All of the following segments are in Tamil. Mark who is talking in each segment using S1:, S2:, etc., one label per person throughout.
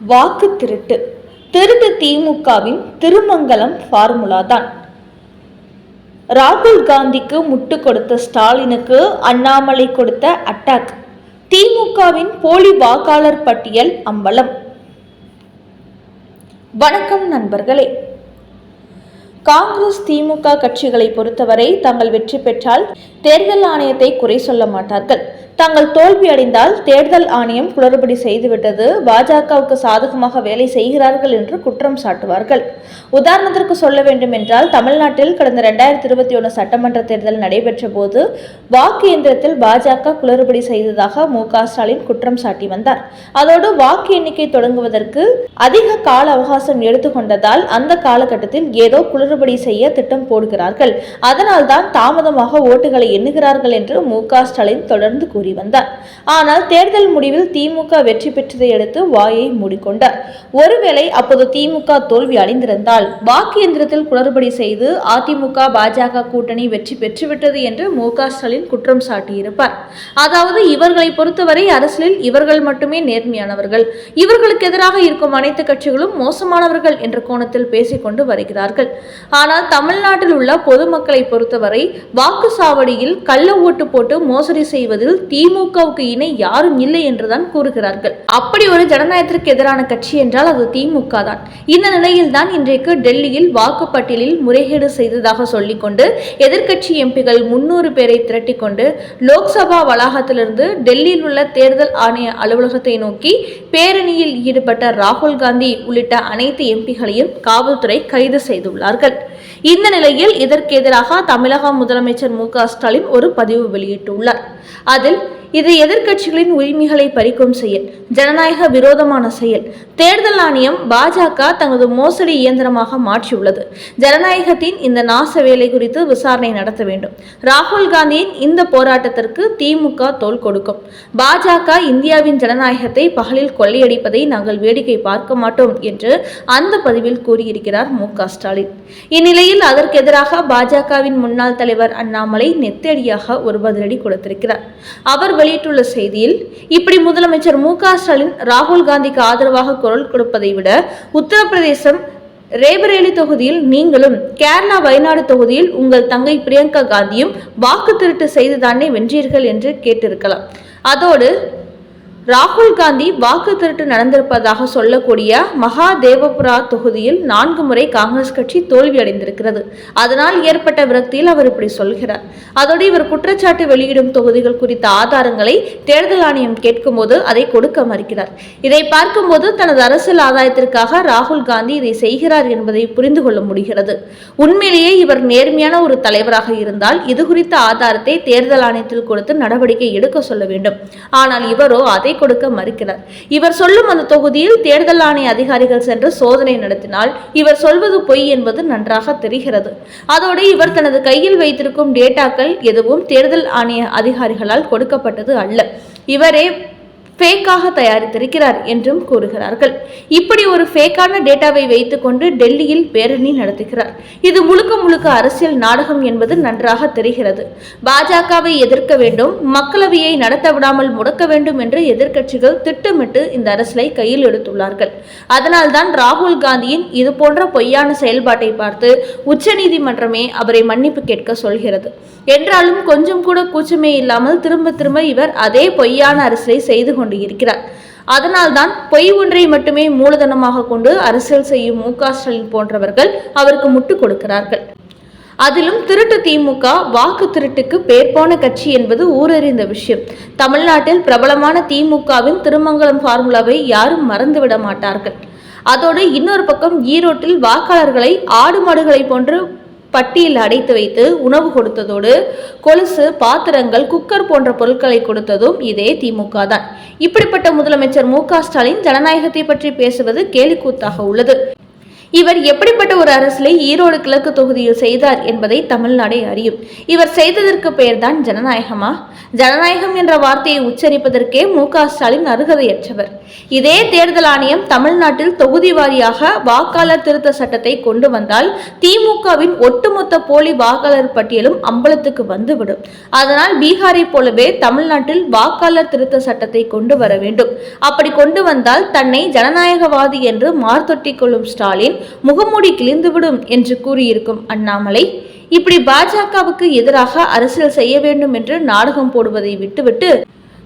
S1: வாக்கு திருட்டு திருட்டு திமுகவின் திருமங்கலம் ஃபார்முலா தான். ராகுல் காந்திக்கு முட்டு கொடுத்த ஸ்டாலினுக்கு அண்ணாமலை கொடுத்த அட்டாக். திமுகவின் போலி வாக்காளர் பட்டியல் அம்பலம். வணக்கம் நண்பர்களே. காங்கிரஸ் திமுக கட்சிகளை பொறுத்தவரை தாங்கள் வெற்றி பெற்றால் தேர்தல் ஆணையத்தை குறை சொல்ல மாட்டார்கள். தாங்கள் தோல்வி அடைந்தால் தேர்தல் ஆணையம் குளறுபடி செய்துவிட்டது. பாஜகவுக்கு சாதகமாக வேலை செய்கிறார்கள் என்று குற்றம் சாட்டுவார்கள். உதாரணத்திற்கு சொல்ல வேண்டும் என்றால் தமிழ்நாட்டில் கடந்த இரண்டாயிரத்தி இருபத்தி ஒன்று சட்டமன்ற தேர்தல் நடைபெற்ற போது வாக்கு இயந்திரத்தில் பாஜக குளறுபடி செய்ததாக மு ஸ்டாலின் குற்றம் சாட்டி வந்தார். அதோடு வாக்கு எண்ணிக்கை தொடங்குவதற்கு அதிக கால அவகாசம் எடுத்துக்கொண்டதால் அந்த காலகட்டத்தில் ஏதோ குளறுபடி செய்ய திட்டம் போடுகிறார்கள். அதனால்தான் தாமதமாக ஓட்டுகளை எண்ணுகிறார்கள் என்று மு ஸ்டாலின் தொடர்ந்து கூறி வந்தார். ஆனால் தேர்தல் முடிவில் திமுக வெற்றி பெற்றதை அடுத்து வாயை மூடிக்கொண்டார். ஒருவேளை அப்போது திமுக தோல்வி அடைந்திருந்தால் வாக்கு எந்திரத்தில் குளறுபடி செய்து அதிமுக பாஜக கூட்டணி வெற்றி பெற்றுவிட்டது என்று மு க ஸ்டாலின் குற்றம் சாட்டியிருப்பார். அதாவது இவர்களை பொறுத்தவரை அரசியலில் இவர்கள் மட்டுமே நேர்மையானவர்கள். இவர்களுக்கு எதிராக இருக்கும் அனைத்து கட்சிகளும் மோசமானவர்கள் என்ற கோணத்தில் பேசிக்கொண்டு வருகிறார்கள். ஆனால் தமிழ்நாட்டில் உள்ள பொதுமக்களை பொறுத்தவரை வாக்கு சாவடியில் கள்ள ஓட்டு போட்டு மோசடி செய்வதில் திமுகவுக்கு இணை யாரும் இல்லை என்றுதான் கூறுகிறார்கள். அப்படி ஒரு ஜனநாயகத்திற்கு எதிரான கட்சி என்றால் அது திமுக தான் இந்த நிலையில் தான் இன்றைக்கு டெல்லியில் வாக்குப்பட்டியலில் முறைகேடு செய்ததாக சொல்லிக்கொண்டு எதிர்க்கட்சி எம்பிகள் முன்னூறு பேரை திரட்டிக்கொண்டு லோக்சபா வளாகத்திலிருந்து டெல்லியில் உள்ள தேர்தல் ஆணைய அலுவலகத்தை நோக்கி பேரணியில் ஈடுபட்ட ராகுல் காந்தி உள்ளிட்ட அனைத்து எம்பிகளையும் காவல்துறை கைது செய்துள்ளார்கள். இந்த நிலையில் இதற்கு எதிராக தமிழக முதலமைச்சர் மு க ஸ்டாலின் ஒரு பதிவு வெளியிட்டுள்ளார். அதில் இது எதிர்க்கட்சிகளின் உரிமைகளை பறிக்கும் செயல் ஜனநாயக விரோதமான செயல். தேர்தல் ஆணையம் பாஜக தனது மோசடி இயந்திரமாக மாற்றியுள்ளது. ஜனநாயகத்தின் இந்த நாச வேலை குறித்து விசாரணை நடத்த வேண்டும். ராகுல் காந்தியின் இந்த போராட்டத்திற்கு திமுக தோல் கொடுக்கும். பாஜக இந்தியாவின் ஜனநாயகத்தை பகலில் கொள்ளையடிப்பதை நாங்கள் வேடிக்கை பார்க்க மாட்டோம் என்று அந்த பதிவில் கூறியிருக்கிறார் மு க ஸ்டாலின். இந்நிலையில் அதற்கெதிராக பாஜகவின் முன்னாள் தலைவர் அண்ணாமலை நெத்தடியாக ஒரு பதிலடி கொடுத்திருக்கிறார். அவர் வெளியிட்டுள்ள செய்தியில் இப்படி முதலமைச்சர் மு க ஸ்டாலின் ராகுல் காந்திக்கு ஆதரவாக குரல் கொடுப்பதை விட உத்தரப்பிரதேசம் ரேபரேலி தொகுதியில் நீங்களும் கேரளா வயநாடு தொகுதியில் உங்கள் தங்கை பிரியங்கா காந்தியும் வாக்கு திருட்டு செய்துதானே வென்றீர்கள் என்று கேட்டிருக்கலாம். அதோடு ராகுல் காந்தி வாக்கு திருட்டு நடந்திருப்பதாக சொல்லக்கூடிய மகாதேவபுரா தொகுதியில் நான்கு முறை காங்கிரஸ் கட்சி தோல்வியடைந்திருக்கிறது. அதனால் ஏற்பட்ட விரக்தியில் அவர் இப்படி சொல்கிறார். அதோடு இவர் குற்றச்சாட்டு வெளியிடும் தொகுதிகள் குறித்த ஆதாரங்களை தேர்தல் ஆணையம் கேட்கும்போது அதை கொடுக்க மறுக்கிறார். இதை பார்க்கும்போது தனது அரசியல் ஆதாயத்திற்காக ராகுல் காந்தி இதை செய்கிறார் என்பதை புரிந்து கொள்ள முடிகிறது. உண்மையிலேயே இவர் நேர்மையான ஒரு தலைவராக இருந்தால் இது குறித்த ஆதாரத்தை தேர்தல் ஆணையத்தில் கொடுத்து நடவடிக்கை எடுக்க சொல்ல வேண்டும். ஆனால் இவரோ அதை கொடுக்க மறுக்கிறார். இவர் சொல்லும் அந்த தொகுதியில் தேர்தல் ஆணைய அதிகாரிகள் சென்று சோதனை நடத்தினால் இவர் சொல்வது பொய் என்பது நன்றாக தெரிகிறது. அதோடு இவர் தனது கையில் வைத்திருக்கும் டேட்டாக்கள் எதுவும் தேர்தல் ஆணைய அதிகாரிகளால் கொடுக்கப்பட்டது அல்ல. இவரே ஃபேக்காக தயாரித்திருக்கிறார் என்றும் கூறுகிறார்கள். இப்படி ஒரு ஃபேக்கான டேட்டாவை வைத்துக்கொண்டு டெல்லியில் பேரணி நடத்துகிறார். இது முழுக்க முழுக்க அரசியல் நாடகம் என்பது நன்றாக தெரிகிறது. பாஜகவை எதிர்க்க வேண்டும் மக்களவையை நடத்த விடாமல் முடக்க வேண்டும் என்று எதிர்க்கட்சிகள் திட்டமிட்டு இந்த அரசியலை கையில் எடுத்துள்ளார்கள். அதனால்தான் ராகுல் காந்தியின் இது போன்ற பொய்யான செயல்பாட்டை பார்த்து உச்சநீதிமன்றமே அவரை மன்னிப்பு கேட்க சொல்கிறது. என்றாலும் கொஞ்சம் கூட கூச்சமே இல்லாமல் திரும்ப திரும்ப இவர் அதே பொய்யான அரசியலை செய்து கொண்டு கொண்டு இருக்கிறார். அதனால்தான் பொய் ஒன்றை மட்டுமே மூலதனமாக கொண்டு அரசியல் செய்யும் மு ஸ்டாலின் போன்றவர்கள் அவருக்கு முட்டு கொடுக்கிறார்கள். அதிலும் திருட்டு திமுக வாக்கு திருட்டுக்கு பேர் போன கட்சி என்பது ஊரறிந்த விஷயம். தமிழ்நாட்டில் பிரபலமான திமுகவின் திருமங்கலம் ஃபார்முலாவை யாரும் மறந்துவிட மாட்டார்கள். அதோடு இன்னொரு பக்கம் ஈரோட்டில் வாக்காளர்களை ஆடு மாடுகளை போன்று பட்டியில் அடைத்து வைத்து உணவு கொடுத்ததோடு கொலுசு பாத்திரங்கள் குக்கர் போன்ற பொருட்களை கொடுத்ததும் இதே திமுக தான். இப்படிப்பட்ட முதலமைச்சர் மு க ஸ்டாலின் ஜனநாயகத்தை பற்றி பேசுவது கேலிக்கூத்தாக உள்ளது. இவர் எப்படிப்பட்ட ஒரு அரசியலை ஈரோடு கிழக்கு தொகுதியில் செய்தார் என்பதை தமிழ்நாடே அறியும். இவர் செய்ததற்கு பெயர்தான் ஜனநாயகமா? ஜனநாயகம் என்ற வார்த்தையை உச்சரிப்பதற்கே மு க ஸ்டாலின் அருகதையற்றவர். இதே தேர்தல் ஆணையம் தமிழ்நாட்டில் தொகுதி வாரியாக வாக்காளர் திருத்த சட்டத்தை கொண்டு வந்தால் திமுகவின் ஒட்டுமொத்த போலி வாக்காளர் பட்டியலும் அம்பலத்துக்கு வந்துவிடும். அதனால் பீகாரை போலவே தமிழ்நாட்டில் வாக்காளர் திருத்த சட்டத்தை கொண்டு வர வேண்டும். அப்படி கொண்டு வந்தால் தன்னை ஜனநாயகவாதி என்று மார்த்தொட்டிக் கொள்ளும் ஸ்டாலின் முகமூடி கிழிந்துவிடும் என்று கூறியிருக்கும் அண்ணாமலை இப்படி பாஜகவுக்கு எதிராக அரசியல் செய்ய வேண்டும் என்று நாடகம் போடுவதை விட்டுவிட்டு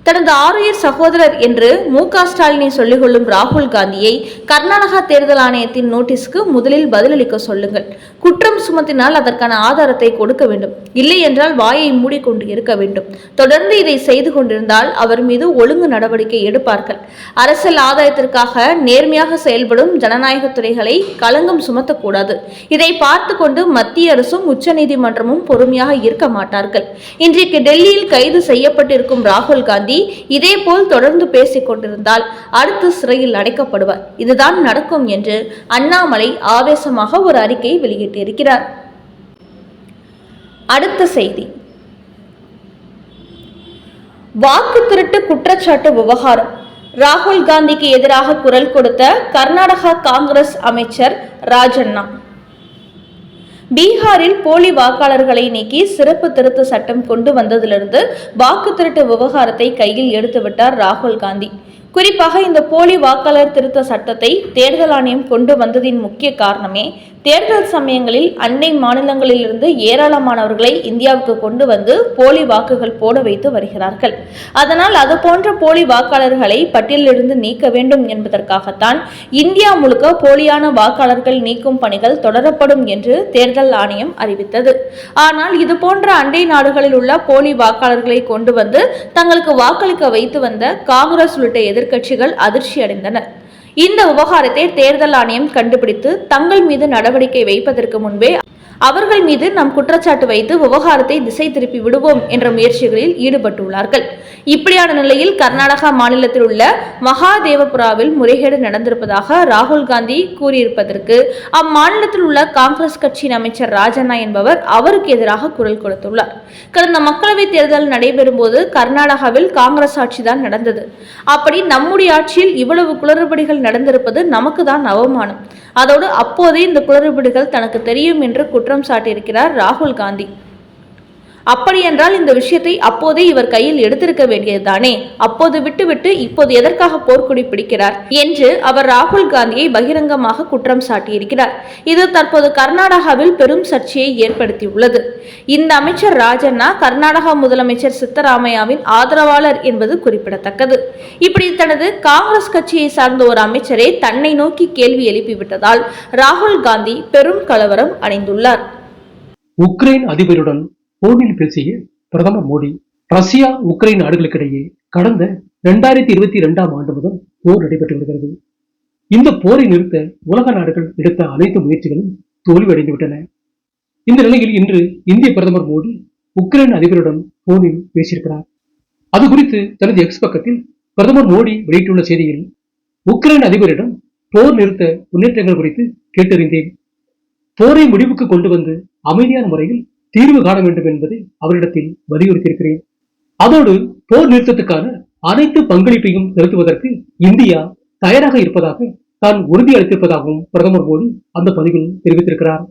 S1: தனது ஆரியர் சகோதரர் என்று மு க ஸ்டாலினை சொல்லிக்கொள்ளும் ராகுல் காந்தியை கர்நாடகா தேர்தல் ஆணையத்தின் நோட்டீஸ்க்கு முதலில் பதிலளிக்க சொல்லுங்கள். குற்றம் சுமத்தினால் அதற்கான ஆதாரத்தை கொடுக்க வேண்டும். இல்லை என்றால் வாயை மூடிக்கொண்டு இருக்க வேண்டும். தொடர்ந்து இதை செய்து கொண்டிருந்தால் அவர் மீது ஒழுங்கு நடவடிக்கை எடுப்பார்கள். அரசியல் ஆதாயத்திற்காக நேர்மையாக செயல்படும் ஜனநாயக துறைகளை களங்கம் சுமத்தக்கூடாது. இதை பார்த்து கொண்டு மத்திய அரசும் உச்சநீதிமன்றமும் பொறுமையாக இருக்க மாட்டார்கள். இன்றைக்கு டெல்லியில் கைது செய்யப்பட்டிருக்கும் ராகுல் காந்தி இதேபோல் தொடர்ந்து பேசிக் கொண்டிருந்தால் அடுத்து சிறையில் அடைக்கப்படுவார். இதுதான் நடக்கும் என்று அண்ணாமலை ஆவேசமாக ஒரு அறிக்கை வெளியிட்டிருக்கிறார். அடுத்த செய்தி. வாக்கு திருட்டு குற்றச்சாட்டு விவகாரம். ராகுல் காந்திக்கு எதிராக குரல் கொடுத்த கர்நாடகா காங்கிரஸ் அமைச்சர் ராஜண்ணா. பீகாரில் போலி வாக்காளர்களை நீக்கி சிறப்பு திருத்த சட்டம் கொண்டு வந்ததிலிருந்து வாக்கு திருட்டு விவகாரத்தை கையில் எடுத்துவிட்டார் ராகுல் காந்தி. குறிப்பாக இந்த போலி வாக்காளர் திருத்த சட்டத்தை தேர்தல் ஆணையம் கொண்டு வந்ததின் முக்கிய காரணமே தேர்தல் சமயங்களில் அண்டை மாநிலங்களிலிருந்து ஏராளமானவர்களை இந்தியாவுக்கு கொண்டு வந்து போலி வாக்குகள் போட வைத்து வருகிறார்கள். அதனால் அது போன்ற போலி வாக்காளர்களை பட்டியலிலிருந்து நீக்க வேண்டும் என்பதற்காகத்தான் இந்தியா முழுக்க போலியான வாக்காளர்கள் நீக்கும் பணிகள் தொடரப்படும் என்று தேர்தல் ஆணையம் அறிவித்தது. ஆனால் இது போன்ற அண்டை நாடுகளில் உள்ள போலி வாக்காளர்களை கொண்டு வந்து தங்களுக்கு வாக்களிக்க வைத்து வந்த காங்கிரஸ் உள்ளிட்ட எதிர் எதிர்க்கட்சிகள் அதிர்ச்சி அடைந்தனர் இந்த விவகாரத்தை தேர்தல் ஆணையம் கண்டுபிடித்து தங்கள் மீது நடவடிக்கை வைப்பதற்கு முன்பே அவர்கள் மீது நம் குற்றச்சாட்டு வைத்து விவகாரத்தை திசை திருப்பி விடுவோம் என்ற முயற்சிகளில் ஈடுபட்டுள்ளார்கள். இப்படியான நிலையில் கர்நாடகா மாநிலத்தில் உள்ள மகாதேவபுராவில் முறைகேடு நடந்திருப்பதாக ராகுல் காந்தி கூறியிருப்பதற்கு அம்மாநிலத்தில் உள்ள காங்கிரஸ் கட்சியின் அமைச்சர் ராஜண்ணா என்பவர் அவருக்கு எதிராக குரல் கொடுத்துள்ளார். கடந்த மக்களவைத் தேர்தல் நடைபெறும் போது கர்நாடகாவில் காங்கிரஸ் ஆட்சிதான் நடந்தது. அப்படி நம்முடைய ஆட்சியில் இவ்வளவு குளறுபடிகள் நடந்திருப்பது நமக்கு தான் அவமானம். அதோடு அப்போதே இந்த குளறுபடிகள் தனக்கு தெரியும் என்று குற்றம் சாட்டியிருக்கிறார் ராகுல் காந்தி. அப்படியென்றால் இந்த விஷயத்தை அப்போதே இவர் கையில் எடுத்திருக்க வேண்டியதுதானே? அப்போது விட்டுவிட்டு இப்போது எதற்காக போர்க்குடி பிடிக்கிறார்? என்று அவர் ராகுல் காந்தியை பகிரங்கமாக குற்றம் சாட்டியிருக்கிறார். இது தற்போது கர்நாடகாவில் பெரும் சர்ச்சையை ஏற்படுத்தியுள்ளது. இந்த அமைச்சர் ராஜண்ணா கர்நாடகா முதலமைச்சர் சித்தராமையாவின் ஆதரவாளர் என்பது குறிப்பிடத்தக்கது. இப்படி தனது காங்கிரஸ் கட்சியை சார்ந்த ஒரு அமைச்சரே தன்னை நோக்கி கேள்வி எழுப்பிவிட்டதால் ராகுல் காந்தி பெரும் கலவரம் அடைந்துள்ளார்.
S2: உக்ரைன் அதிபருடன் போனில் பேசிய பிரதமர் மோடி ரஷ்யா உக்ரைன் நாடுகளுக்கிடையே கடந்த இரண்டாயிரத்தி இருபத்தி இரண்டாம் ஆண்டு முதல் போர் நடைபெற்று வருகிறது. இந்த போரை நிறுத்த உலக நாடுகள் எடுத்த அனைத்து முயற்சிகளும் தோல்வியடைந்துவிட்டன. இந்த நிலையில் இன்று இந்திய பிரதமர் மோடி உக்ரைன் அதிபருடன் போனில் பேசியிருக்கிறார். அது குறித்து தனது எக்ஸ் பக்கத்தில் பிரதமர் மோடி வெளியிட்டுள்ள செய்தியில் உக்ரைன் அதிபரிடம் போர் நிறுத்த முன்னேற்றங்கள் குறித்து கேட்டறிந்தேன். போரை முடிவுக்கு கொண்டு வந்து அமைதியான முறையில் தீர்வு காண வேண்டும் என்பதை அவரிடத்தில் வலியுறுத்தியிருக்கிறேன். அதோடு போர் நிறுத்தத்துக்கான அனைத்து பங்களிப்பையும் செலுத்துவதற்கு இந்தியா தயாராக இருப்பதாக தான் உறுதி அளித்திருப்பதாகவும் பிரதமர் மோடி அந்த பதிவில் தெரிவித்திருக்கிறார்.